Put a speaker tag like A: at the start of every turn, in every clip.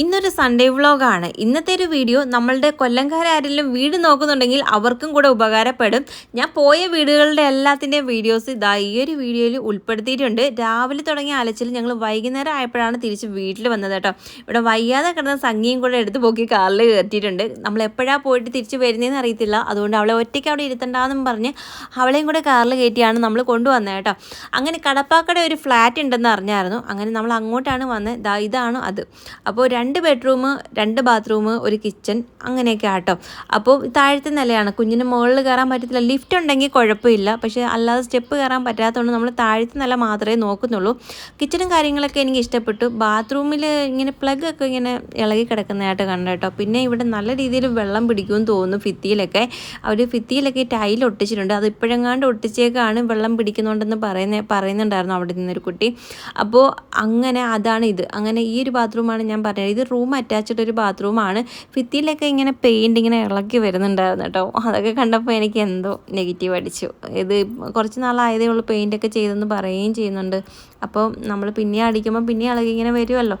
A: ഇന്നൊരു സൺഡേ വ്ളോഗാണ് ഇന്നത്തെ ഒരു വീഡിയോ നമ്മളുടെ കൊല്ലംകാരാരെങ്കിലും വീട് നോക്കുന്നുണ്ടെങ്കിൽ അവർക്കും കൂടെ ഉപകാരപ്പെടും. ഞാൻ പോയ വീടുകളുടെ എല്ലാത്തിന്റെയും വീഡിയോസ് ഇതാ ഈ ഒരു വീഡിയോയിൽ ഉൾപ്പെടുത്തിയിട്ടുണ്ട്. രാവിലെ തുടങ്ങിയ അലച്ചിൽ ഞങ്ങൾ വൈകുന്നേരം ആയപ്പോഴാണ് തിരിച്ച് വീട്ടിൽ വന്നത് കേട്ടോ. ഇവിടെ വയ്യാതെ കിടന്ന സംഖ്യയും കൂടെ എടുത്ത് പോക്കി കാറിൽ കയറ്റിയിട്ടുണ്ട്. നമ്മൾ എപ്പോഴാണ് പോയിട്ട് തിരിച്ച് വരുന്നതെന്ന് അറിയത്തില്ല. അതുകൊണ്ട് അവളെ ഒറ്റയ്ക്ക് അവിടെ ഇരുത്തണ്ടെന്നും പറഞ്ഞ് അവളെയും കൂടെ കാറിൽ കയറ്റിയാണ് നമ്മൾ കൊണ്ടുവന്നത് കേട്ടോ. അങ്ങനെ കടപ്പാക്കട ഒരു ഫ്ലാറ്റ് ഉണ്ടെന്ന് അറിഞ്ഞായിരുന്നു. അങ്ങനെ നമ്മൾ അങ്ങോട്ടാണ് വന്നത്. ഇതാണ് അത്. അപ്പോൾ രണ്ട് ബെഡ്റൂം രണ്ട് ബാത്റൂം ഒരു കിച്ചൺ അങ്ങനെയൊക്കെ ആട്ടോ. അപ്പോൾ താഴത്തെ നിലയാണ്. കുഞ്ഞിന് മുകളിൽ കയറാൻ പറ്റത്തില്ല. ലിഫ്റ്റ് ഉണ്ടെങ്കിൽ കുഴപ്പമില്ല. പക്ഷേ അല്ലാതെ സ്റ്റെപ്പ് കയറാൻ പറ്റാത്തതുകൊണ്ട് നമ്മൾ താഴത്തെ നില മാത്രമേ നോക്കുന്നുള്ളൂ. കിച്ചണും കാര്യങ്ങളൊക്കെ എനിക്ക് ഇഷ്ടപ്പെട്ടു. ബാത്റൂമിൽ ഇങ്ങനെ പ്ലഗ് ഒക്കെ ഇങ്ങനെ ഇളകി കിടക്കുന്നതായിട്ട് കണ്ടു കേട്ടോ. പിന്നെ ഇവിടെ നല്ല രീതിയിൽ വെള്ളം പിടിക്കുമെന്ന് തോന്നുന്നു ഭിത്തിയിലൊക്കെ. അവർ ഭിത്തിയിലൊക്കെ ടൈൽ ഒട്ടിച്ചിട്ടുണ്ട്. അത് ഇപ്പോഴെങ്ങാണ്ട് ഒട്ടിച്ചേക്കാണ് വെള്ളം പിടിക്കുന്നുണ്ടെന്ന് പറയുന്ന പറയുന്നുണ്ടായിരുന്നു അവിടെ നിന്നൊരു കുട്ടി. അപ്പോൾ അങ്ങനെ അതാണ് ഇത്. അങ്ങനെ ഈ ഒരു ബാത്റൂമാണ് ഞാൻ പറഞ്ഞത് ഇത് റൂം അറ്റാച്ച്ഡ് ഒരു ബാത്റൂമാണ്. ഭിത്തിയിലൊക്കെ ഇങ്ങനെ പെയിന്റ് ഇങ്ങനെ ഇളക്കി വരുന്നുണ്ടായിരുന്നു കേട്ടോ അതൊക്കെ കണ്ടപ്പോൾ എനിക്ക് എന്തോ നെഗറ്റീവ് അടിച്ചു. ഇത് കുറച്ച് നാളായതേ ഉള്ളൂ പെയിന്റൊക്കെ ചെയ്തെന്ന് പറയുകയും ചെയ്യുന്നുണ്ട്. അപ്പോൾ നമ്മൾ പിന്നെ അടിക്കുമ്പോൾ പിന്നെ ഇളകി ഇങ്ങനെ വരുമല്ലോ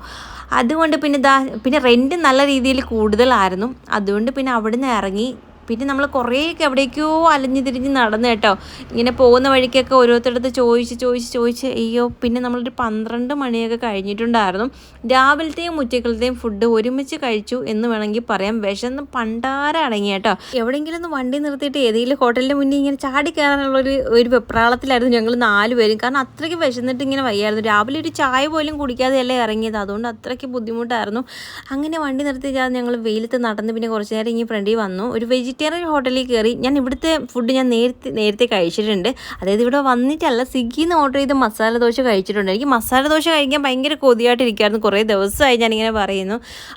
A: അതുകൊണ്ട് പിന്നെ ദാ പിന്നെ റെന്റ് നല്ല രീതിയിൽ കൂടുതലായിരുന്നു. അതുകൊണ്ട് പിന്നെ അവിടുന്ന് ഇറങ്ങി പിന്നെ നമ്മൾ കുറേയൊക്കെ എവിടേക്കോ അലഞ്ഞു തിരിഞ്ഞ് നടന്നു കേട്ടോ. ഇങ്ങനെ പോകുന്ന വഴിക്കൊക്കെ ഓരോരുത്തരടുത്ത് ചോദിച്ച് ചോദിച്ച് ചോദിച്ച് അയ്യോ പിന്നെ നമ്മളൊരു പന്ത്രണ്ട് മണിയൊക്കെ കഴിഞ്ഞിട്ടുണ്ടായിരുന്നു. രാവിലത്തെയും ഉച്ചക്കളത്തെയും ഫുഡ് ഒരുമിച്ച് കഴിച്ചു എന്ന് വേണമെങ്കിൽ പറയാം. വിശന്ന് പണ്ടാരം അടങ്ങി കേട്ടോ. എവിടെയെങ്കിലും ഒന്ന് വണ്ടി നിർത്തിയിട്ട് ഏതെങ്കിലും ഹോട്ടലിന്റെ മുന്നിൽ ഇങ്ങനെ ചാടി കയറാനുള്ള ഒരു ഒരു വെപ്രാളത്തിലായിരുന്നു ഞങ്ങൾ നാല് പേരും. കാരണം അത്രയ്ക്ക് വിശന്നിട്ട് ഇങ്ങനെ വയ്യായിരുന്നു. രാവിലെ ഒരു ചായ പോലും കുടിക്കാതെയല്ലേ ഇറങ്ങിയത്. അതുകൊണ്ട് അത്രയ്ക്ക് ബുദ്ധിമുട്ടായിരുന്നു. അങ്ങനെ വണ്ടി നിർത്തി ഞങ്ങൾ വെയിലത്ത് നടന്ന് പിന്നെ കുറച്ച് നേരം ഇങ്ങനെ ഫ്രണ്ടിൽ വന്നു. ഒരു വെജിറ്റേറിയൻ ഹോട്ടലിൽ കയറി ഞാൻ ഇവിടുത്തെ ഫുഡ് ഞാൻ നേരത്തെ നേരത്തെ കഴിച്ചിട്ടുണ്ട്. അതായത് ഇവിടെ വന്നിട്ടല്ല സ്വിഗ്ഗിയിൽ നിന്ന് ഓർഡർ ചെയ്ത് മസാല ദോശ കഴിച്ചിട്ടുണ്ട്. എനിക്ക് മസാല ദോശ കഴിക്കാൻ ഭയങ്കര കൊതിയായിട്ടിരിക്കുകയായിരുന്നു. കുറേ ദിവസമായി ഞാനിങ്ങനെ പറയുന്നു.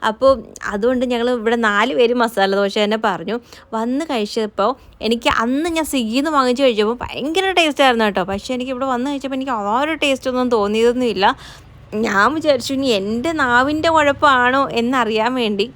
A: അപ്പോൾ അതുകൊണ്ട് ഞങ്ങൾ ഇവിടെ നാല് പേര് മസാല ദോശ തന്നെ പറഞ്ഞു. വന്ന് കഴിച്ചപ്പോൾ എനിക്ക് അന്ന് ഞാൻ സ്വിഗ്ഗിയിൽ നിന്ന് വാങ്ങിച്ച് കഴിച്ചപ്പോൾ ഭയങ്കര ടേസ്റ്റ് ആയിരുന്നു കേട്ടോ. പക്ഷേ എനിക്ക് ഇവിടെ വന്ന് കഴിച്ചപ്പോൾ എനിക്ക് ആ ഒരു ടേസ്റ്റ് ഒന്നും തോന്നിയതൊന്നുമില്ല. ഞാൻ വിചാരിച്ചു ഇനി എന്റെ നാവിന്റെ കുഴപ്പമാണോ എന്നറിയാൻ വേണ്ടി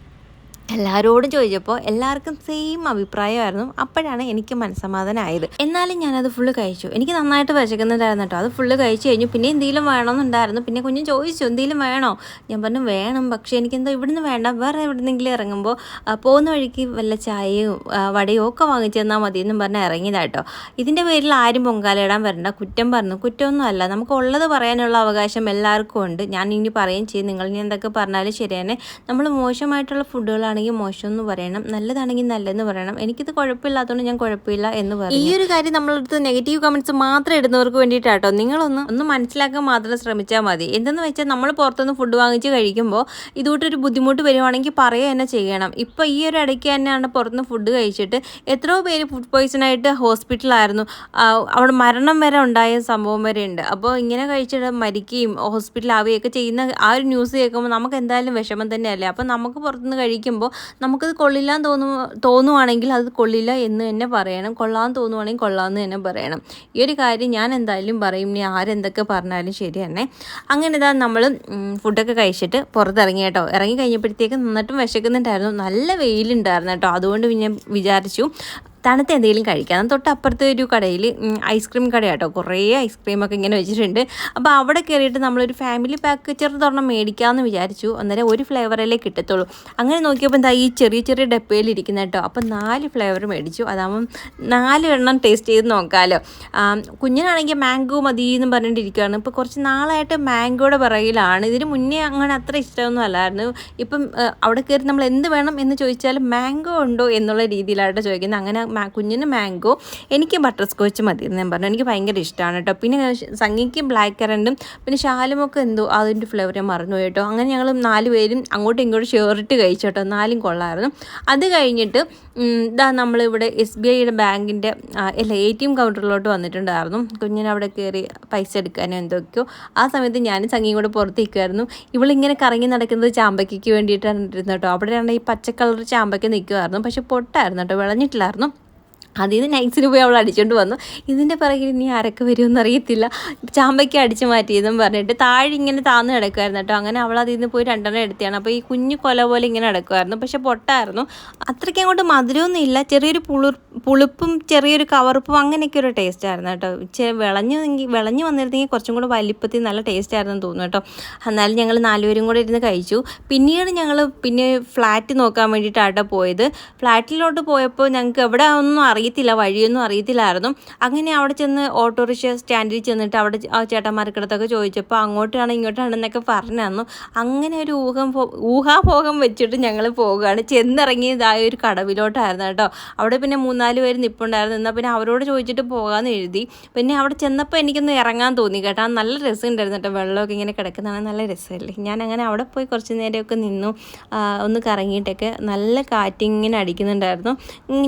A: എല്ലാവരോടും ചോദിച്ചപ്പോൾ എല്ലാവർക്കും സെയിം അഭിപ്രായമായിരുന്നു. അപ്പോഴാണ് എനിക്ക് മനസ്സമാധാനമായത് എന്നാലും ഞാനത് ഫുള്ള് കഴിച്ചു. എനിക്ക് നന്നായിട്ട് വിശക്കുന്നുണ്ടായിരുന്നു കേട്ടോ. അത് ഫുള്ള് കഴിച്ചു കഴിഞ്ഞു. പിന്നെ എന്തെങ്കിലും വേണമെന്നുണ്ടായിരുന്നു. പിന്നെ കുഞ്ഞു ചോദിച്ചു എന്തെങ്കിലും വേണോ? ഞാൻ പറഞ്ഞു വേണം. പക്ഷേ എനിക്കെന്തോ ഇവിടുന്ന് വേണ്ട. വേറെ എവിടുന്നെങ്കിലും ഇറങ്ങുമ്പോൾ പോകുന്ന വഴിക്ക് വല്ല ചായയും വടയും ഒക്കെ വാങ്ങിച്ചു തന്നാൽ മതി എന്നും പറഞ്ഞാൽ ഇറങ്ങിയതാട്ടോ ഇതിന്റെ പേരിൽ ആരും പൊങ്കാലയിടാൻ വരണ്ട. കുറ്റം പറഞ്ഞു. കുറ്റമൊന്നും അല്ല. നമുക്ക് ഉള്ളത് പറയാനുള്ള അവകാശം എല്ലാവർക്കും ഉണ്ട്. ഞാൻ ഇനി പറയുകയും ചെയ്യും. നിങ്ങൾ ഇനി എന്തൊക്കെ പറഞ്ഞാലും ശരിയാണ് നമ്മൾ മോശമായിട്ടുള്ള ഫുഡുകളാണ് ആണെങ്കിൽ മോശം എന്ന് പറയണം നല്ലതാണെങ്കിൽ നല്ലതെന്ന് പറയണം. എനിക്കിത് കുഴപ്പമില്ലാത്തതുകൊണ്ട് ഞാൻ കുഴപ്പമില്ല എന്ന് പറയും ഈ ഒരു കാര്യം നമ്മളടുത്ത് നെഗറ്റീവ് കമന്റ്സ് മാത്രം ഇടുന്നവർക്ക് വേണ്ടിയിട്ടാട്ടോ. നിങ്ങളൊന്ന് ഒന്ന് മനസ്സിലാക്കാൻ മാത്രം ശ്രമിച്ചാൽ മതി. എന്തെന്ന് വെച്ചാൽ നമ്മൾ പുറത്തുനിന്ന് ഫുഡ് വാങ്ങിച്ച് കഴിക്കുമ്പോൾ ഇതുകൊണ്ടൊരു ബുദ്ധിമുട്ട് വരുവാണെങ്കിൽ പറയുക തന്നെ ചെയ്യണം. ഇപ്പോൾ ഈ ഒരു ഇടയ്ക്ക് തന്നെയാണ് പുറത്തുനിന്ന് ഫുഡ് കഴിച്ചിട്ട് എത്രയോ പേര് ഫുഡ് പോയിസൺ ആയിട്ട് ഹോസ്പിറ്റലായിരുന്നു അവിടെ മരണം വരെ ഉണ്ടായ സംഭവം വരെ ഉണ്ട്. അപ്പോൾ ഇങ്ങനെ കഴിച്ചിട്ട് മരിക്കുകയും ഹോസ്പിറ്റലാവുകയൊക്കെ ചെയ്യുന്ന ആ ഒരു ന്യൂസ് കേൾക്കുമ്പോൾ നമുക്ക് എന്തായാലും വിഷമം തന്നെയല്ലേ? അപ്പോൾ നമുക്ക് പുറത്തുനിന്ന് കഴിക്കുമ്പോൾ നമുക്കത് കൊള്ളില്ലാന്ന് തോന്നു തോന്നുവാണെങ്കിൽ അത് കൊള്ളില്ല എന്ന് തന്നെ പറയണം. കൊള്ളാൻ തോന്നുവാണെങ്കിൽ കൊള്ളാമെന്ന് തന്നെ പറയണം. ഈ ഒരു കാര്യം ഞാൻ എന്തായാലും പറയും. ഇനി ആരെന്തൊക്കെ പറഞ്ഞാലും ശരി തന്നെ. അങ്ങനെ ഇതാ നമ്മൾ ഫുഡൊക്കെ കഴിച്ചിട്ട് പുറത്തിറങ്ങി കേട്ടോ. ഇറങ്ങി കഴിഞ്ഞപ്പോഴത്തേക്ക് നന്നായിട്ടും വിശക്കുന്നുണ്ടായിരുന്നു. നല്ല വെയിലുണ്ടായിരുന്നു കേട്ടോ. അതുകൊണ്ട് പിന്നെ വിചാരിച്ചു തണുത്ത എന്തെങ്കിലും കഴിക്കാം. തൊട്ടപ്പുറത്തെ ഒരു കടയിൽ ഐസ്ക്രീം കടയാട്ടോ. കുറേ ഐസ്ക്രീമൊക്കെ ഇങ്ങനെ വെച്ചിട്ടുണ്ട്. അപ്പോൾ അവിടെ കയറിയിട്ട് നമ്മളൊരു ഫാമിലി പാക്ക് ചെറുതൊരെണ്ണം മേടിക്കാമെന്ന് വിചാരിച്ചു. അന്നേരം ഒരു ഫ്ലേവറിലേ കിട്ടത്തുള്ളൂ. അങ്ങനെ നോക്കിയപ്പോൾ എന്താ ഈ ചെറിയ ചെറിയ ഡപ്പയിൽ ഇരിക്കുന്ന കേട്ടോ അപ്പോൾ നാല് ഫ്ലേവർ മേടിച്ചു. അതാകുമ്പം നാല് എണ്ണം ടേസ്റ്റ് ചെയ്ത് നോക്കാമല്ലോ കുഞ്ഞിനാണെങ്കിൽ മാംഗോ മതി എന്ന് പറഞ്ഞിട്ടിരിക്കുകയാണ് ഇപ്പോൾ കുറച്ച് നാളായിട്ട് മാംഗോയുടെ പിറകിലാണ്. ഇതിന് മുന്നേ അങ്ങനെ അത്ര ഇഷ്ടമൊന്നും അല്ലായിരുന്നു. ഇപ്പം അവിടെ കയറി നമ്മൾ എന്ത് വേണം എന്ന് ചോദിച്ചാൽ മാംഗോ ഉണ്ടോ എന്നുള്ള രീതിയിലായിട്ട് ചോദിക്കുന്നത്. അങ്ങനെ കുഞ്ഞിന് മാംഗോ എനിക്ക് ബട്ടർ സ്കോച്ച് മതി എന്ന് ഞാൻ പറഞ്ഞു. എനിക്ക് ഭയങ്കര ഇഷ്ടമാണ് കേട്ടോ. പിന്നെ സംഗിക്ക് ബ്ലാക്ക് കറണ്ടും പിന്നെ ശാലുമൊക്കെ എന്തോ അതിന്റെ ഫ്ലേവർ ഞാൻ മറന്നു കേട്ടോ. അങ്ങനെ ഞങ്ങൾ നാല് പേരും അങ്ങോട്ടും ഇങ്ങോട്ടും ഷേറിട്ട് കഴിച്ചു കേട്ടോ. നാലും കൊള്ളായിരുന്നു. അത് കഴിഞ്ഞിട്ട് ഇതാ നമ്മളിവിടെ എസ് ബി ഐയുടെ ബാങ്കിന്റെ അല്ല എ ടി എം കൗണ്ടറിലോട്ട് വന്നിട്ടുണ്ടായിരുന്നു. കുഞ്ഞിന് അവിടെ കയറി പൈസ എടുക്കാനോ എന്തൊക്കെയോ. ആ സമയത്ത് ഞാനും സംഗീം കൂടെ പുറത്തേക്കുമായിരുന്നു ഇവളിങ്ങനെ കറങ്ങി നടക്കുന്നത് ചാമ്പയ്ക്ക് വേണ്ടിയിട്ടാണ് ഇരുന്നത് കേട്ടോ. അവിടെയാണ് ഈ പച്ച കളർ ചാമ്പയ്ക്ക് നിൽക്കുമായിരുന്നു പക്ഷെ പൊട്ടായിരുന്നു കേട്ടോ. വിളഞ്ഞിട്ടില്ലായിരുന്നു. അതിൽ നിന്ന് നൈറ്റ്സിന് പോയി അവൾ അടിച്ചുകൊണ്ട് വന്നു. ഇതിന്റെ പിറകിൽ ഇനി ആരൊക്കെ വരുമെന്ന് അറിയത്തില്ല. ചാമ്പയ്ക്ക് അടിച്ചു മാറ്റിയതെന്ന് പറഞ്ഞിട്ട് താഴെ ഇങ്ങനെ താന്ന് കിടക്കുമായിരുന്നു കേട്ടോ. അങ്ങനെ അവൾ അതിൽ നിന്ന് പോയി രണ്ടെണ്ണം എടുത്തിയാണ് അപ്പോൾ ഈ കുഞ്ഞു കൊല പോലെ ഇങ്ങനെ കിടക്കുമായിരുന്നു പക്ഷെ പൊട്ടായിരുന്നു. അത്രയ്ക്ക് അങ്ങോട്ട് മധുരമൊന്നും ഇല്ല. ചെറിയൊരു പുളിർ പുളിപ്പും ചെറിയൊരു കവറുപ്പും അങ്ങനെയൊക്കെ ഒരു ടേസ്റ്റ് ആയിരുന്നു കേട്ടോ. വിളഞ്ഞു വിളഞ്ഞു വന്നിരുന്നെങ്കിൽ കുറച്ചും കൂടെ വലിപ്പത്തിൽ നല്ല ടേസ്റ്റ് ആയിരുന്നു തോന്നുന്നു കേട്ടോ. എന്നാലും ഞങ്ങൾ നാലുപേരും കൂടെ ഇരുന്ന് കഴിച്ചു. പിന്നീട് ഞങ്ങൾ പിന്നെ ഫ്ലാറ്റ് നോക്കാൻ വേണ്ടിയിട്ടാട്ടോ പോയത്. ഫ്ലാറ്റിലോട്ട് പോയപ്പോൾ ഞങ്ങൾക്ക് എവിടെ ഒന്നും അറിയത്തില്ല വഴിയൊന്നും അറിയത്തില്ലായിരുന്നു. അങ്ങനെ അവിടെ ചെന്ന് ഓട്ടോറിക്ഷ സ്റ്റാൻഡിൽ ചെന്നിട്ട് അവിടെ ചേട്ടന്മാർക്കിടത്തൊക്കെ ചോദിച്ചപ്പോൾ അങ്ങോട്ടാണ് ഇങ്ങോട്ടാണ് എന്നൊക്കെ പറഞ്ഞു തന്നു. അങ്ങനെ ഒരു ഊഹം ഊഹാഭോഗം വെച്ചിട്ട് ഞങ്ങൾ പോവുകയാണ്. ചെന്നിറങ്ങിയതായ ഒരു കടവിലോട്ടായിരുന്നു കേട്ടോ. അവിടെ പിന്നെ മൂന്നാൽ പേര് നിപ്പുണ്ടായിരുന്നു. എന്നാൽ പിന്നെ അവരോട് ചോദിച്ചിട്ട് പോകാമെന്ന് എഴുതി. പിന്നെ അവിടെ ചെന്നപ്പോൾ എനിക്കൊന്ന് ഇറങ്ങാൻ തോന്നി കേട്ടോ. നല്ല രസമുണ്ടായിരുന്നു കേട്ടോ. വെള്ളമൊക്കെ ഇങ്ങനെ കിടക്കുന്നതാണ് നല്ല രസമല്ലേ? ഞാൻ അങ്ങനെ അവിടെ പോയി കുറച്ച് നേരമൊക്കെ നിന്നു. ഒന്ന് കറങ്ങിയിട്ടൊക്കെ നല്ല കാറ്റിങ്ങനെ അടിക്കുന്നുണ്ടായിരുന്നു.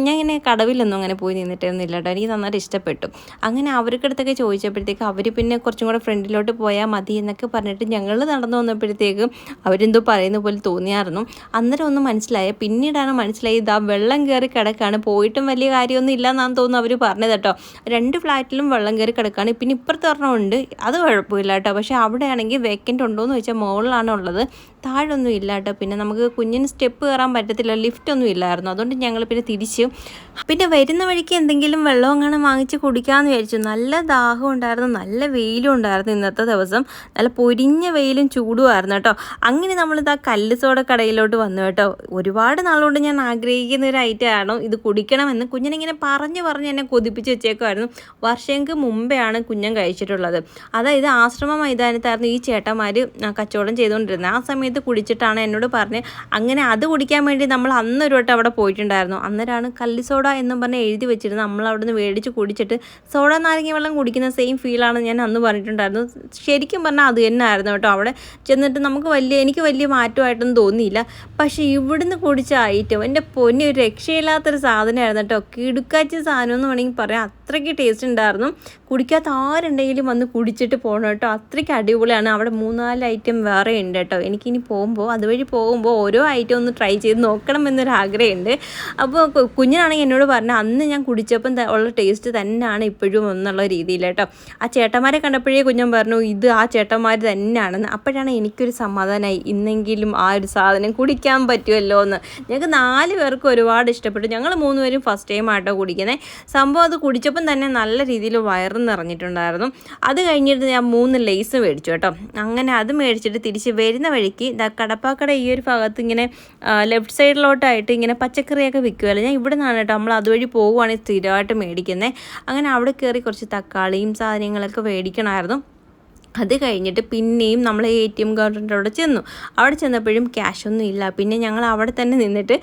A: ഞാൻ ഇങ്ങനെ കടവിലൊന്നും അങ്ങനെ പോയി നിന്നിട്ടൊന്നുമില്ല കേട്ടോ. എനിക്ക് നന്നായിട്ട് ഇഷ്ടപ്പെട്ടു. അങ്ങനെ അവർക്കടുത്തൊക്കെ ചോദിച്ചപ്പോഴത്തേക്ക് അവർ പിന്നെ കുറച്ചും കൂടെ ഫ്രണ്ടിലോട്ട് പോയാൽ മതി എന്നൊക്കെ പറഞ്ഞിട്ട് ഞങ്ങൾ നടന്നു വന്നപ്പോഴത്തേക്കും അവരെന്തോ പറയുന്ന പോലെ തോന്നിയായിരുന്നു. അന്നേരം ഒന്നും മനസ്സിലായ പിന്നീടാണ് മനസ്സിലായി ഇതാ വെള്ളം കയറി കിടക്കാണ്. പോയിട്ടും വലിയ കാര്യമൊന്നും ഇല്ലെന്നാന്ന് തോന്നുന്നു അവർ പറഞ്ഞത് കേട്ടോ. രണ്ട് ഫ്ലാറ്റിലും വെള്ളം കയറി കിടക്കാണ്. പിന്നെ ഇപ്പുറത്ത് ഒരെണ്ണമുണ്ട് അത് കുഴപ്പമില്ല കേട്ടോ. പക്ഷേ അവിടെയാണെങ്കിൽ വേക്കന്റ് ഉണ്ടോ എന്ന് ചോദിച്ചാൽ മുകളിലാണ് ഉള്ളത് താഴൊന്നും ഇല്ല കേട്ടോ. പിന്നെ നമുക്ക് കുഞ്ഞിന് സ്റ്റെപ്പ് കയറാൻ പറ്റത്തില്ല ലിഫ്റ്റ് ഒന്നും ഇല്ലായിരുന്നു. അതുകൊണ്ട് ഞങ്ങൾ പിന്നെ തിരിച്ചു. പിന്നെ വരുന്ന വഴിക്ക് എന്തെങ്കിലും വെള്ളം അങ്ങനെ വാങ്ങിച്ച് കുടിക്കാമെന്ന് വിചാരിച്ചു. നല്ല ദാഹം ഉണ്ടായിരുന്നു നല്ല വെയിലും ഉണ്ടായിരുന്നു ഇന്നത്തെ ദിവസം. നല്ല പൊരിഞ്ഞ വെയിലും ചൂടുമായിരുന്നു കേട്ടോ. അങ്ങനെ നമ്മളിത് ആ കല്ല് സോഡ കടയിലോട്ട് വന്നു കേട്ടോ. ഒരുപാട് നാളുകൊണ്ട് ഞാൻ ആഗ്രഹിക്കുന്ന ഒരു ഐറ്റം ഐറ്റമാണ് ഇത് കുടിക്കണമെന്ന്. കുഞ്ഞിനിങ്ങനെ പറഞ്ഞു പറഞ്ഞ് എന്നെ കൊതിപ്പിച്ച് വെച്ചേക്കുമായിരുന്നു വർഷങ്ങൾക്ക് മുമ്പെയാണ് കുഞ്ഞൻ കഴിച്ചിട്ടുള്ളത്. അതായത് ആശ്രമ മൈതാനത്തായിരുന്നു ഈ ചേട്ടന്മാർ കച്ചവടം ചെയ്തുകൊണ്ടിരുന്നത്. ആ സമയത്ത് കുടിച്ചിട്ടാണ് എന്നോട് പറഞ്ഞ്. അങ്ങനെ അത് കുടിക്കാൻ വേണ്ടി നമ്മൾ അന്നൊരു വട്ടം അവിടെ പോയിട്ടുണ്ടായിരുന്നു. അന്നേരമാണ് കല്ല് സോഡ എന്നും പറഞ്ഞ് എഴുതി വെച്ചിരുന്നത്. നമ്മൾ അവിടെ നിന്ന് മേടിച്ച് കുടിച്ചിട്ട് സോഡ നാരങ്ങ വെള്ളം കുടിക്കുന്ന സെയിം ഫീലാണ് ഞാൻ അന്ന് പറഞ്ഞിട്ടുണ്ടായിരുന്നു. ശരിക്കും പറഞ്ഞാൽ അത് തന്നെ ആയിരുന്നു കേട്ടോ. അവിടെ ചെന്നിട്ട് നമുക്ക് വലിയ എനിക്ക് വലിയ മാറ്റമായിട്ടൊന്നും തോന്നിയില്ല. പക്ഷേ ഇവിടുന്ന് കുടിച്ച ഐറ്റം എന്റെ പൊന്നി ഒരു രക്ഷയില്ലാത്തൊരു സാധനമായിരുന്നു കേട്ടോ. കിടുക്കാച്ച സാധനം എന്ന് വേണമെങ്കിൽ പറയാം. അത്രയ്ക്ക് ടേസ്റ്റ് ഉണ്ടായിരുന്നു. കുടിക്കാത്ത ആരുണ്ടെങ്കിലും വന്ന് കുടിച്ചിട്ട് പോകണം കേട്ടോ. അത്രയ്ക്ക് അടിപൊളിയാണ്. അവിടെ മൂന്നാൽ ഐറ്റം വേറെ ഉണ്ട് കേട്ടോ. എനിക്കിനി പോകുമ്പോൾ അതുവഴി പോകുമ്പോൾ ഓരോ ഐറ്റം ഒന്ന് ട്രൈ ചെയ്ത് നോക്കണം എന്നൊരു ആഗ്രഹമുണ്ട്. അപ്പോൾ കുഞ്ഞിനാണെങ്കിൽ എന്നോട് പറഞ്ഞു അന്ന് ഞാൻ കുടിച്ചപ്പം ഉള്ള ടേസ്റ്റ് തന്നെയാണ് ഇപ്പോഴും എന്നുള്ള രീതിയിൽ കേട്ടോ ആ ചേട്ടന്മാരെ കണ്ടപ്പോഴേ കുഞ്ഞൻ പറഞ്ഞു ഇത് ആ ചേട്ടന്മാർ തന്നെയാണെന്ന്. അപ്പോഴാണ് എനിക്കൊരു സമാധാനമായി ഇന്നെങ്കിലും ആ ഒരു സാധനം കുടിക്കാൻ പറ്റുമല്ലോ എന്ന്. ഞങ്ങൾക്ക് നാല് പേർക്ക് ഒരുപാട് ഇഷ്ടപ്പെട്ടു. ഞങ്ങൾ മൂന്ന് പേരും ഫസ്റ്റ് ടൈം ആട്ടോ കുടിക്കുന്നത് സംഭവം അത് കുടിച്ചപ്പം തന്നെ നല്ല രീതിയിൽ വയറ് നിറഞ്ഞിട്ടുണ്ടായിരുന്നു. അത് കഴിഞ്ഞിട്ട് ഞാൻ മൂന്ന് ലേസ് മേടിച്ചു കേട്ടോ. അങ്ങനെ അത് മേടിച്ചിട്ട് തിരിച്ച് വരുന്ന വഴിക്ക് ദാ കടപ്പാക്കട ഈ ഒരു ഭാഗത്ത് ഇങ്ങനെ ലെഫ്റ്റ് സൈഡിലോട്ടായിട്ട് ഇങ്ങനെ പച്ചക്കറിയൊക്കെ വിൽക്കുമല്ലോ ഞാൻ ഇവിടെ നിന്നാണ് കേട്ടോ നമ്മൾ അതുവഴി പോകുവാണെങ്കിൽ സ്ഥിരമായിട്ട് മേടിക്കുന്നത് അങ്ങനെ അവിടെ കയറി കുറച്ച് തക്കാളിയും സാധനങ്ങളൊക്കെ മേടിക്കണമായിരുന്നു. അത് കഴിഞ്ഞിട്ട് പിന്നെയും നമ്മൾ എ ടി എം കൗണ്ടറിന്റെ അവിടെ ചെന്നു. അവിടെ ചെന്നപ്പോഴും ക്യാഷ് ഒന്നും ഇല്ല. പിന്നെ ഞങ്ങൾ അവിടെ തന്നെ നിന്നിട്ട്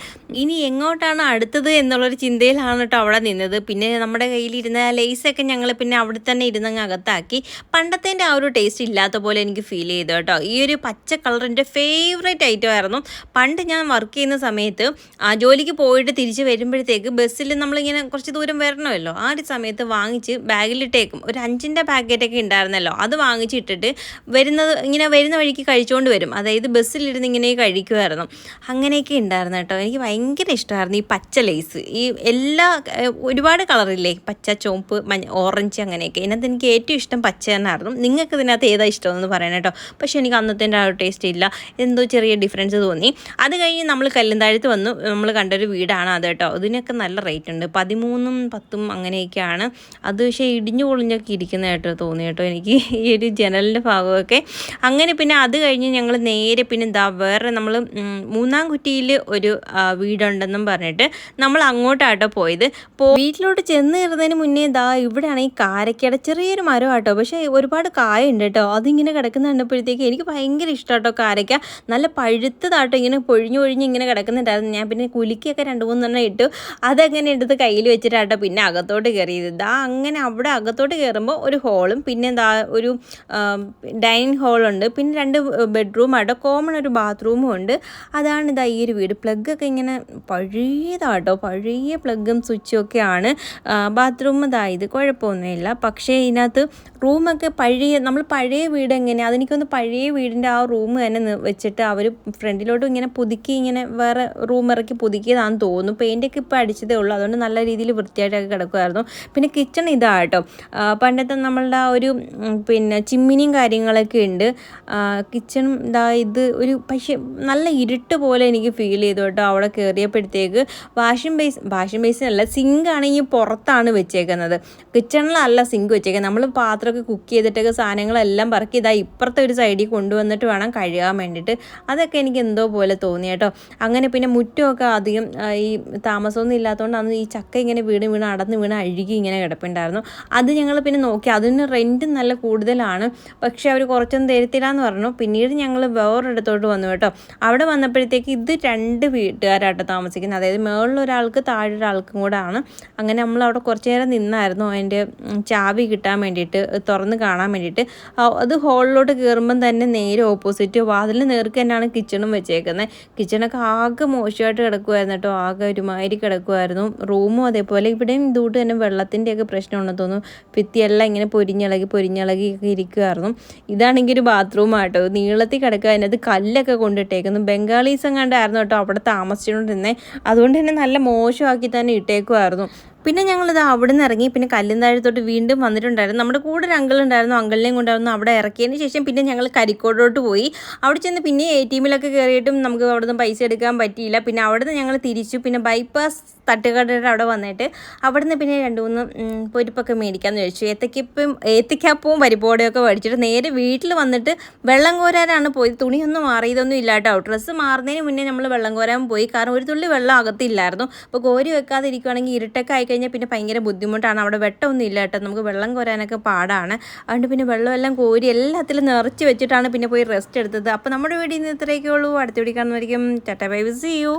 A: ഇനി എങ്ങോട്ടാണ് അടുത്തത് എന്നുള്ളൊരു ചിന്തയിലാണ് കേട്ടോ അവിടെ നിന്നത്. പിന്നെ നമ്മുടെ കയ്യിലിരുന്ന ലേസൊക്കെ ഞങ്ങൾ പിന്നെ അവിടെ തന്നെ ഇരുന്നങ്ങ് അകത്താക്കി. പണ്ടത്തേന്റെ ആ ഒരു ടേസ്റ്റ് ഇല്ലാത്ത പോലെ എനിക്ക് ഫീൽ ചെയ്തു കേട്ടോ. ഈ ഒരു പച്ച കളറിന്റെ ഫേവറേറ്റ് ഐറ്റം ആയിരുന്നു. പണ്ട് ഞാൻ വർക്ക് ചെയ്യുന്ന സമയത്ത് ആ ജോലിക്ക് പോയിട്ട് തിരിച്ച് വരുമ്പോഴത്തേക്ക് ബസ്സിൽ നമ്മളിങ്ങനെ കുറച്ച് ദൂരം വരണമല്ലോ. ആ ഒരു സമയത്ത് വാങ്ങിച്ച് ബാഗിലിട്ടേക്കും ഒരു അഞ്ചിന്റെ പാക്കറ്റൊക്കെ ഉണ്ടായിരുന്നല്ലോ. അത് വാങ്ങിച്ചിട്ടിട്ട് വരുന്നത് ഇങ്ങനെ വരുന്ന വഴിക്ക് കഴിച്ചുകൊണ്ട് വരും. അതായത് ബസ്സിലിരുന്ന് ഇങ്ങനെ കഴിക്കുമായിരുന്നു അങ്ങനെയൊക്കെ ഉണ്ടായിരുന്നു കേട്ടോ. എനിക്ക് ഭയങ്കര ഇഷ്ടമായിരുന്നു ഈ പച്ച ലേസ്. ഈ എല്ലാ ഒരുപാട് കളറില്ലേ? പച്ച ചുവപ്പ് മഞ്ഞ ഓറഞ്ച് അങ്ങനെയൊക്കെ. ഇതിനകത്ത് എനിക്ക് ഏറ്റവും ഇഷ്ടം പച്ച തന്നെയായിരുന്നു നിങ്ങൾക്ക് ഇതിനകത്ത് ഏതാ ഇഷ്ടമെന്ന് പറയണം കേട്ടോ. പക്ഷേ എനിക്ക് അന്നത്തെ ആ ടേസ്റ്റ് ഇല്ല. എന്തോ ചെറിയ ഡിഫറൻസ് തോന്നി. അത് കഴിഞ്ഞ് നമ്മൾ കല്ലുന്താഴത്ത് വന്നു. നമ്മൾ കണ്ടൊരു വീടാണ് അത് കേട്ടോ. ഇതിനൊക്കെ നല്ല റേറ്റ് ഉണ്ട്. പതിമൂന്നും പത്തും അങ്ങനെയൊക്കെയാണ്. അത് പക്ഷേ ഇടിഞ്ഞു പൊളിഞ്ഞൊക്കെ ഇരിക്കുന്നതായിട്ട് തോന്നി കേട്ടോ എനിക്ക് ഈ ഒരു ജനലിന്റെ ഭാഗമൊക്കെ. അങ്ങനെ പിന്നെ അത് കഴിഞ്ഞ് ഞങ്ങൾ നേരെ പിന്നെ ദാ വേറെ നമ്മൾ മൂന്നാം കുറ്റിയിൽ ഒരു വീടുണ്ടെന്നും പറഞ്ഞിട്ട് നമ്മൾ അങ്ങോട്ടാട്ടോ പോയത്. വീട്ടിലോട്ട് ചെന്ന് കയറുന്നതിന് മുന്നേ ദാ ഇവിടെയാണെങ്കിൽ കാരക്കയുടെ ചെറിയൊരു മരം ആട്ടോ പക്ഷേ ഒരുപാട് കായ ഉണ്ട് കേട്ടോ അതിങ്ങനെ കിടക്കുന്ന കണ്ടപ്പോഴത്തേക്ക് എനിക്ക് ഭയങ്കര ഇഷ്ടമാട്ടോ കാരക്ക. നല്ല പഴുത്തതാട്ടോ ഇങ്ങനെ പൊഴിഞ്ഞു പൊഴിഞ്ഞ് ഇങ്ങനെ കിടക്കുന്നുണ്ടായിരുന്നു. ഞാൻ പിന്നെ കുലുക്കിയൊക്കെ രണ്ട് മൂന്നെണ്ണം ഇട്ടു. അതങ്ങനെ എടുത്ത് കയ്യിൽ വെച്ചിട്ടാട്ടോ പിന്നെ അകത്തോട്ട് കയറിയത്. ദാ അങ്ങനെ അവിടെ അകത്തോട്ട് കയറുമ്പോൾ ഒരു ഹോളും പിന്നെ ദാ ഒരു ഡൈനിങ് ഹാളുണ്ട് പിന്നെ രണ്ട് ബെഡ്റൂം ആട്ടോ കോമൺ ഒരു ബാത്റൂമും ഉണ്ട്. അതാണ് ഇതാ ഈ ഒരു വീട്. പ്ലഗൊക്കെ ഇങ്ങനെ പഴയതാട്ടോ. പഴയ പ്ലഗും സ്വിച്ചും ആണ്. ബാത്റൂം ഇതാ ഇത്. കുഴപ്പമൊന്നുമില്ല. പക്ഷേ ഇതിനകത്ത് റൂമൊക്കെ പഴയ നമ്മൾ പഴയ വീട് എങ്ങനെയാണ് അതെനിക്കൊന്ന് പഴയ വീടിന്റെ ആ റൂം തന്നെ വെച്ചിട്ട് അവർ ഫ്രണ്ടിലോട്ട് ഇങ്ങനെ പുതുക്കി ഇങ്ങനെ വേറെ റൂം ഇറക്കി പുതുക്കിയതാണെന്ന് തോന്നുന്നു. പെയിന്റൊക്കെ ഇപ്പോൾ അടിച്ചതേ ഉള്ളൂ. അതുകൊണ്ട് നല്ല രീതിയിൽ വൃത്തിയായിട്ടൊക്കെ കിടക്കുമായിരുന്നു പിന്നെ കിച്ചൺ ഇതാട്ടോ പണ്ടത്തെ നമ്മളുടെ ആ ഒരു പിന്നെ പിന്നെ ചിമ്മിനിയും കാര്യങ്ങളൊക്കെ ഉണ്ട്. കിച്ചൺ ഇതാ ഇത് ഒരു പക്ഷേ നല്ല ഇരുട്ട് പോലെ എനിക്ക് ഫീൽ ചെയ്തു കേട്ടോ അവിടെ കയറിയപ്പോഴത്തേക്ക് വാഷിംഗ് ബേസ് വാഷിംഗ് ബേസിൻ അല്ല സിങ്ക് ആണെങ്കിൽ പുറത്താണ് വെച്ചേക്കുന്നത്. കിച്ചണിലല്ല സിങ്ക് വെച്ചേക്കുന്നത്. നമ്മൾ പാത്രമൊക്കെ കുക്ക് ചെയ്തിട്ടൊക്കെ സാധനങ്ങളെല്ലാം പറക്കി ഇതാ ഇപ്പുറത്തെ ഒരു സൈഡിൽ കൊണ്ടുവന്നിട്ട് വേണം കഴുകാൻ വേണ്ടിയിട്ട്. അതൊക്കെ എനിക്ക് എന്തോ പോലെ തോന്നി കേട്ടോ. അങ്ങനെ പിന്നെ മുറ്റമൊക്കെ അധികം ഈ താമസമൊന്നും ഇല്ലാത്തതുകൊണ്ട് അന്ന് ഈ ചക്ക ഇങ്ങനെ വീണ് വീണ് അടന്ന് വീണ് അഴുകി ഇങ്ങനെ കിടപ്പുണ്ടായിരുന്നു. അത് ഞങ്ങൾ പിന്നെ നോക്കി. അതിന് റെന്റ് നല്ല കൂടുതലാണ്. പക്ഷേ അവർ കുറച്ചൊന്നും തരത്തില്ല എന്ന് പറഞ്ഞു. പിന്നീട് ഞങ്ങൾ വേറൊരിടത്തോട്ട് വന്നു കേട്ടോ. അവിടെ വന്നപ്പോഴത്തേക്ക് ഇത് രണ്ട് വീട്ടുകാരാട്ടോ താമസിക്കുന്നത്. അതായത് മുകളിൽ ഒരാൾക്ക് താഴെ ഒരാൾക്കും കൂടെ ആണ് അങ്ങനെ നമ്മൾ അവിടെ കുറച്ച് നേരം നിന്നായിരുന്നു. അതിന്റെ ചാവി കിട്ടാൻ വേണ്ടിയിട്ട് തുറന്ന് കാണാൻ വേണ്ടിയിട്ട്. അത് ഹോളിലോട്ട് കയറുമ്പം തന്നെ നേരെ ഓപ്പോസിറ്റ് വാതിലിന് നേർക്ക് തന്നെയാണ് കിച്ചണും വെച്ചേക്കുന്നത് കിച്ചണൊക്കെ ആകെ മോശമായിട്ട് കിടക്കുമായിരുന്നു കേട്ടോ. ആകെ ഒരുമാതിരി കിടക്കുമായിരുന്നു റൂമും അതേപോലെ ഇവിടെയും ഇതുകൊണ്ട് തന്നെ വെള്ളത്തിന്റെയൊക്കെ പ്രശ്നമുണ്ടെന്ന് തോന്നുന്നു. ഭിത്തിയെല്ലാം ഇങ്ങനെ പൊരിഞ്ഞിളകി പൊരിഞ്ഞിളകി ഒക്കെ ഇരിക്കുമായിരുന്നു ഇതാണെങ്കിൽ ഒരു ബാത്റൂം ആട്ടോ. നീളത്തിൽ കിടക്കുക അതിനകത്ത് കല്ലൊക്കെ കൊണ്ടിട്ടേക്കുന്നു. ബംഗാളീസ് എങ്ങാണ്ടായിരുന്നു കേട്ടോ അവിടെ താമസിച്ചുകൊണ്ടിരുന്നത് അതുകൊണ്ട് തന്നെ നല്ല മോശമാക്കി തന്നെ ഇട്ടേക്കുമായിരുന്നു പിന്നെ ഞങ്ങളിത് അവിടെ നിന്ന് ഇറങ്ങി പിന്നെ കല്ലുന്താഴത്തോട്ട് വീണ്ടും വന്നിട്ടുണ്ടായിരുന്നു. നമ്മുടെ കൂടെ ഒരു അങ്കിൾ ഉണ്ടായിരുന്നു അങ്കിളിനെയും കൊണ്ടായിരുന്നു അവിടെ ഇറക്കിയതിന് ശേഷം പിന്നെ ഞങ്ങൾ കരിക്കോടോട്ട് പോയി. അവിടെ ചെന്ന് പിന്നെ എ ടി എമ്മിലൊക്കെ കയറിയിട്ടും നമുക്ക് അവിടെ നിന്ന് പൈസ എടുക്കാൻ പറ്റിയില്ല. പിന്നെ അവിടെ നിന്ന് ഞങ്ങൾ തിരിച്ചു പിന്നെ ബൈപ്പാസ് തട്ടുകടയുടെ അവിടെ വന്നിട്ട് അവിടെ നിന്ന് പിന്നെ രണ്ട് മൂന്ന് പൊരിപ്പൊക്കെ മേടിക്കാമെന്ന് ചോദിച്ചു ഏത്തക്കപ്പം ഏത്തക്കപ്പവും പരിപ്പോടെയൊക്കെ മേടിച്ചിട്ട് നേരെ വീട്ടിൽ വന്നിട്ട് വെള്ളം കോരാനാണ് പോയത്. തുണിയൊന്നും മാറിയതൊന്നും ഇല്ല കേട്ടോ ഡ്രസ്സ് മാറുന്നതിന് മുന്നേ നമ്മൾ വെള്ളം കോരാൻ പോയി. കാരണം ഒരു തുള്ളി വെള്ളം അകത്തില്ലായിരുന്നു. അപ്പോൾ കോരി വെക്കാതെ ഇരുട്ടൊക്കെ ഇരുട്ടൊക്കെ ആയിക്കഴിഞ്ഞാൽ പിന്നെ ഭയങ്കര ബുദ്ധിമുട്ടാണ്. അവിടെ വെട്ടമൊന്നും ഇല്ല കേട്ടോ. നമുക്ക് വെള്ളം കോരാനൊക്കെ പാടാണ്. അതുകൊണ്ട് പിന്നെ വെള്ളമെല്ലാം കോരി എല്ലാത്തിലും നിറച്ച് വെച്ചിട്ടാണ് പിന്നെ പോയി റെസ്റ്റ് എടുത്തത്. അപ്പോൾ നമ്മുടെ വീട്ടിൽ നിന്ന് ഇത്രയൊക്കെ ഉള്ളൂ. അടുത്ത വീഡിയോ കാണുന്നതായിരിക്കും ടാറ്റ ബൈ. See you